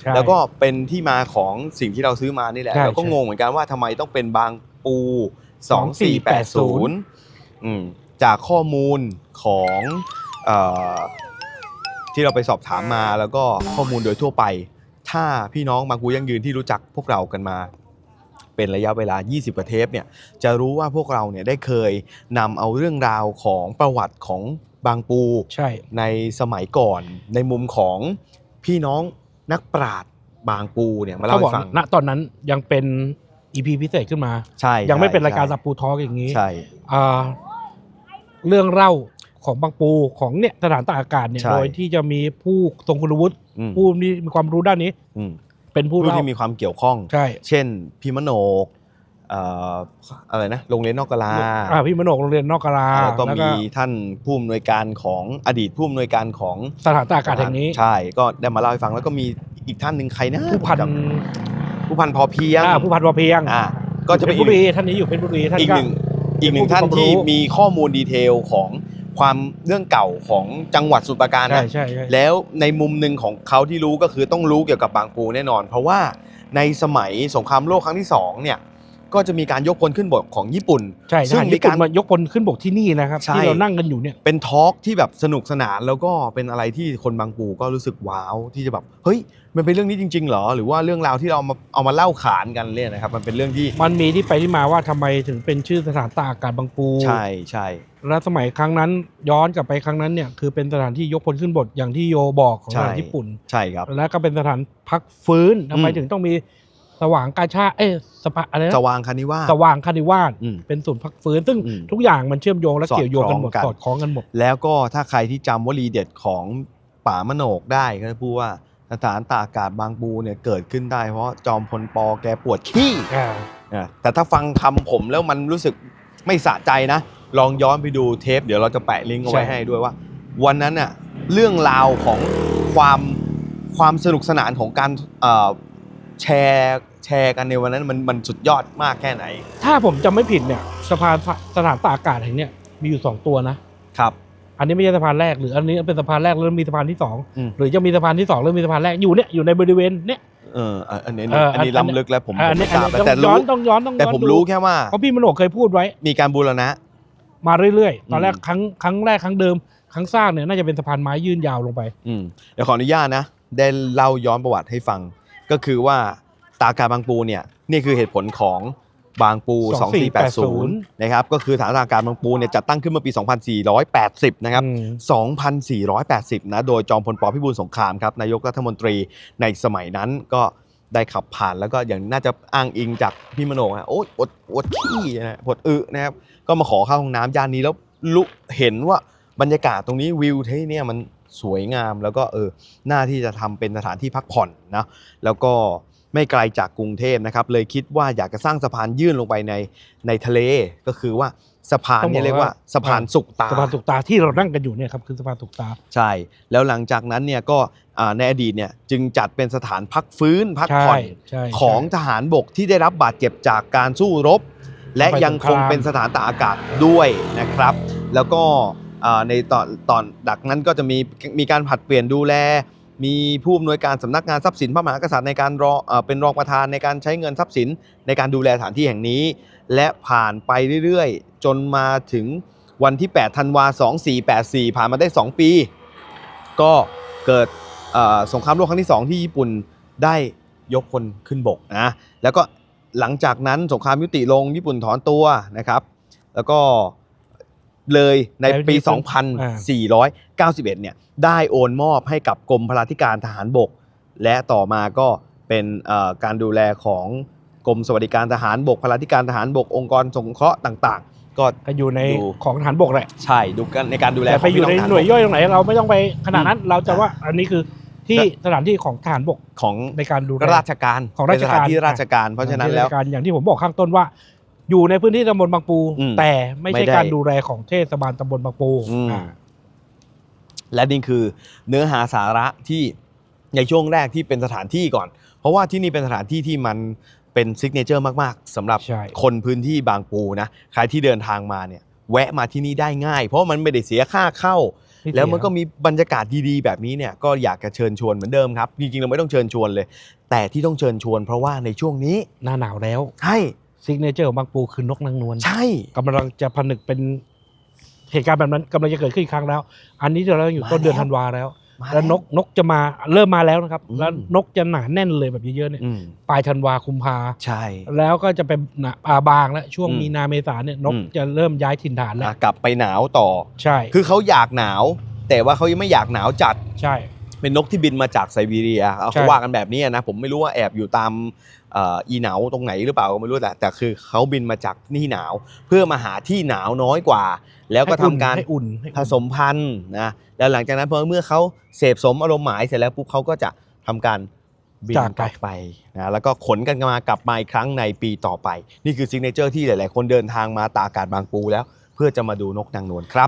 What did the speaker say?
ใช่แล้วก็เป็นที่มาของสิ่งที่เราซื้อมานี่แหละใช่เราก็ใช่งงเหมือนกันว่าทำไมต้องเป็นบางปู2480อืมจากข้อมูลของเออที่เราไปสอบถามมาแล้วก็ข้อมูลโดยทั่วไป ถ้าพี่น้องบางปูยั่งยืนที่รู้จักพวกเรากันมา เป็นระยะเวลา 20กว่าเทปเนี่ยจะรู้ว่าพวกเราเนี่ยได้เคยนำเอาเรื่องราวของประวัติของบางปูใช่ในสมัยก่อนในมุมของพี่น้อง นักปราชญ์บางปูเนี่ยมาเขาเล่าบอกให้ฟังณตอนนั้นยังเป็นอีพีพิเศษขึ้นมา ใช่ยังไม่เป็นใช่รายการใช่สับปูทอล์กอย่างนี้ใช่อ่าเรื่องเล่าของบางปูของเนี่ยสถานตากอากาศเนี่ยใช่โดยที่จะมีผู้ทรงคุณวุฒิอืมผู้มีมีความรู้ด้านนี้อืมเป็นผู้ผู้เล่าที่มีความเกี่ยวข้องใช่เช่นพี่มโนกเอ่ออะไรนะโรงเรียนนอกกลาอ่าพี่มโนกโรงเรียนนอกกราแล้วก็มีท่านผู้อำนวยการของอดีตผู้อำนวยการของสถานตากอากาศแห่งนี้ใช่ก็ได้มาเล่าให้ฟังแล้วก็มีอีกท่านหนึ่งใครนะผู้พันผมจำผู้พันพอเพียงอ่าผู้พันวอเพียงอ่าก็จะเพเป็ชนรอีบุกรีท่านนี้อยู่เพชรบุรีท่านอีกก็หนึ่งอีกหนึ่งผู้ท่านที่ความรู้มีข้อมูลดีเทลของความเรื่องเก่าของจังหวัดสมุทรปราการใช่นะใช่ใช่แล้วในมุมหนึ่งของเขาที่รู้ก็คือต้องรู้เกี่ยวกับบางปูแน่นอน เพราะว่าในสมัยสงครามโลกครั้งที่สองเนี่ย ก็จะมีการยกพลขึ้นบกของญี่ปุ่น ใช่ซึ่งทหารมีญี่ปุ่กานรมายกพลขึ้นบกที่นี่นะครับใช่ ที่เรานั่งกันอยู่เนี่ย เป็นทอล์กที่แบบสนุกสนานแล้วก็เป็นอะไรที่คนบางปูก็รู้สึกว้าวที่จะแบบเฮ้ยมันเป็นเรื่องนี้จริง ๆ เหรอ หรือว่าเรื่องราวที่เราเอามาเอามาเล่าขานกันเนี่ยนะครับ มันเป็นเรื่องที่มันมีที่ไปที่มาว่าทำไมถึงเป็นชื่อสถานตากอากาศบางปู ใช่ใช่และสมัยครั้งนั้นย้อนกลับไปครั้งนั้นเนี่ยคือเป็นสถานที่ยกพลขึ้นบกอย่างที่โยบอกของทหารญี่ปุ่น ใช่ครับ แล้วก็เป็นสถานพักฟื้นทำไมอืม ถึงต้องมี สว่างกาชาติเอ้ยสปะอะไรนะสว่างคานิว่าสว่างคานิวาสอืมเป็นศูนย์พักฟื้น ซึ่งอืมทุกอย่างมันเชื่อมโยงและสอดเกี่ยวโยงกันหมดคล้องกันสอดคล้องกันหมด แล้วก็ถ้าใครที่จำวลีเด็ดของป่ามโนกได้ก็จะพูดว่าสถานตากอากาศบางปูเนี่ยเกิดขึ้นได้เพราะจอมพลปอแกปวดขี้อ่าอะแต่ถ้าฟังคำผมแล้วมันรู้สึกไม่สะใจนะ ลองย้อนไปดูเทป เดี๋ยวเราจะแปะลิงก์เอาไว้ให้ด้วยว่า วันนั้นน่ะเรื่องราวของความความสนุกสนานของการเอ่อ แชร์แชร์กันในวันนั้นมันมันสุดยอดมากแค่ไหน ถ้าผมจำไม่ผิดเนี่ยสะพานสถานตากอากาศแห่งเนี้ยมีอยู่สองตัวนะครับ อันนี้ไม่ใช่สะพานแรกหรืออันนี้เป็นสะพานแรกแล้วมีสะพานที่สองอืม หรือจะมีสะพานที่สองหรือมีสะพานแรกอยู่เนี่ยอยู่ในบริเวณเนี้ยเอออะอันนี้เอออัอันนี้อันล้ำลึกแล้วผมอ่าผอัมนนี้ไม่อันทราบนี้แต่ต้องย้อรู้นต้องย้อนต้องย้อนแต่ผมดูรู้แค่ว่าเพราะพี่มโนเคยพูดไว้มีการบูรณะ มาเรื่อยๆ ตอนแรกอืม ครั้งครั้งแรกครั้งเดิมครั้งสร้างเนี่ยน่าจะเป็นสะพานไม้ยื่นยาวลงไป อืมเดี๋ยวขออนุญาตนะได้เล่าย้อนประวัติให้ฟัง ก็คือว่าตากาบางปูเนี่ยนี่คือเหตุผลของบางปู 2480 นะครับ ก็คือฐานอากาศบางปูเนี่ยจัดตั้งขึ้นเมื่อปี 2480 นะครับอืม2,480 นะ โดยจอมพลปพิบูลสงครามครับ นายกรัฐมนตรีในสมัยนั้นก็ได้ขับผ่านแล้วก็อย่างน่าจะอ้างอิงจากพี่มโนนะโอ๊ยอดอดขี้นะอดอึนะครับ ก็มาขอเข้าห้องน้ำย่านนี้แล้วลุเห็นว่าบรรยากาศตรงนี้วิวที่เนี่ยมัน สวยงาม แล้วก็เออหน้าที่จะทำเป็นสถานที่พักผ่อนนะแล้วก็ไม่ไกลจากกรุงเทพนะครับ เลยคิดว่าอยากจะสร้างสะพานยื่นลงไปในในทะเลก็คือว่าสะพานเนี่ยเรียกว่าสะพานสุกตาสะพานสุกตาที่เรานั่งกันอยู่เนี่ยครับคือสะพานสุกตาใช่ แล้วหลังจากนั้นเนี่ยก็อ่าในอดีตเนี่ยจึงจัดเป็นสถานพักฟื้นพักใช่ผ่อนใช่ของใช่ทหารบกที่ได้รับบาดเจ็บจากการสู้รบ และไปสงครามยังคงเป็นสถานตากอากาศด้วยนะครับ แล้วก็อ่า ในตอนตอนดักนั้นก็จะมีมีการผัดเปลี่ยนดูแล มีผู้อำนวยการสำนักงานทรัพย์สินพระมหากษัตริย์ในการรอเอ่อเป็นรองประธานในการใช้เงินทรัพย์สินในการดูแลสถานที่แห่งนี้ และผ่านไปเรื่อยๆ จนมาถึงวันที่8ธันวา2484 ผ่านมาได้ 2 ปี ก็เกิดสงครามโลกครั้งที่ 2 ที่ญี่ปุ่นได้ยกพลขึ้นบกนะแล้วก็หลังจากนั้นสงครามยุติลงญี่ปุ่นถอนตัวนะครับ แล้วก็ เลยในปีแล้วที่2491 เนี่ยได้โอนมอบให้กับกรมพลาธิการทหารบก และต่อมาก็เป็นเอ่อการดูแลของกรมสวัสดิการทหารบกพลาธิการทหารบกองค์กรสงเคราะห์ต่างๆ ก็ก็อยู่ในดูของทหารบกแหละใช่ดูกันในการดูแลแต่ไปอยู่ในขงพี่หน่วยทหารบกย่อยตรงไหนเราไม่ต้องไปขนาดนั้นเราจะอ่าว่าอันนี้คือที่สถานที่ของทหารบกของในการดูแลราชการของราชการเป็นสถานที่ราชการ เพราะฉะนั้นแล้วการอย่างที่ผมบอกข้างต้นว่า อยู่ในพื้นที่ตำบลบางปู อืมแต่ไม่ไม่ใช่ได้ การดูแลของเทศบาลตำบลบางปูอืมอ่า และนี่คือเนื้อหาสาระที่ในช่วงแรกที่เป็นสถานที่ก่อน เพราะว่าที่นี่เป็นสถานที่ที่มันเป็นซิกเนเจอร์มาก ๆสำหรับใช่ คนพื้นที่บางปูนะใครที่เดินทางมาเนี่ย แวะมาที่นี่ได้ง่าย เพราะมันไม่ได้เสียค่าเข้าไม่เสียแล้วมันก็มีบรรยากาศดีๆ แบบนี้เนี่ยก็อยากจะเชิญชวนเหมือนเดิมครับ จริงๆเราไม่ต้องเชิญชวนเลย แต่ที่ต้องเชิญชวน เพราะว่าในช่วงนี้หน้าหนาวแล้ว ใช่ ซิกเนเจอร์ของบางปูคือนกนางนวลใช่กำลังจะผนึกเป็นเหตุการณ์แบบนั้นกำลังจะเกิดขึ้นอีกครั้งแล้ว อันนี้เราอยู่ต้นเดือนธันวาแล้ว มาแล้วนกนกจะมาเริ่มมาแล้วนะครับอืมแล้วนกจะหนาแน่นเลยแบบเยอะๆเนี่ยอืมปลายธันวาคุมภา ใช่ แล้วก็จะเป็นหนาอ่าบางแล้วช่วงอืมมีนาเมษาเนี่ยนกอืม จะเริ่มย้ายถิ่นฐานแล้ว อะกลับไปหนาวต่อ ใช่คือเขาอยากหนาว แต่ว่าเขายังไม่อยากหนาวจัด ใช่ เป็นนกที่บินมาจากไซบีเรียเอาใช่เขาว่ากันแบบนี้นะผมไม่รู้ว่าแอบอยู่ตามเอ่ออีหนาวตรงไหนหรือเปล่าก็ไม่รู้แต่แต่คือเขาบินมาจากที่หนาว เพื่อมาหาที่หนาวน้อยกว่า แล้วก็ทำการให้อุ่นให้อุ่นผสมพันธุ์นะแล้วหลังจากนั้นพอเมื่อเขาเสพสมอารมณ์หมายเสร็จแล้วปุ๊บเขาก็จะทำการบินจากกไปลับไปนะแล้วก็ขนกันมากลับมาอีกครั้งในปีต่อไป นี่คือซิกเนเจอร์ที่หลาย ๆ คนเดินทางมาตากอากาศบางปูแล้ว เพื่อจะมาดูนกนางนวลครับ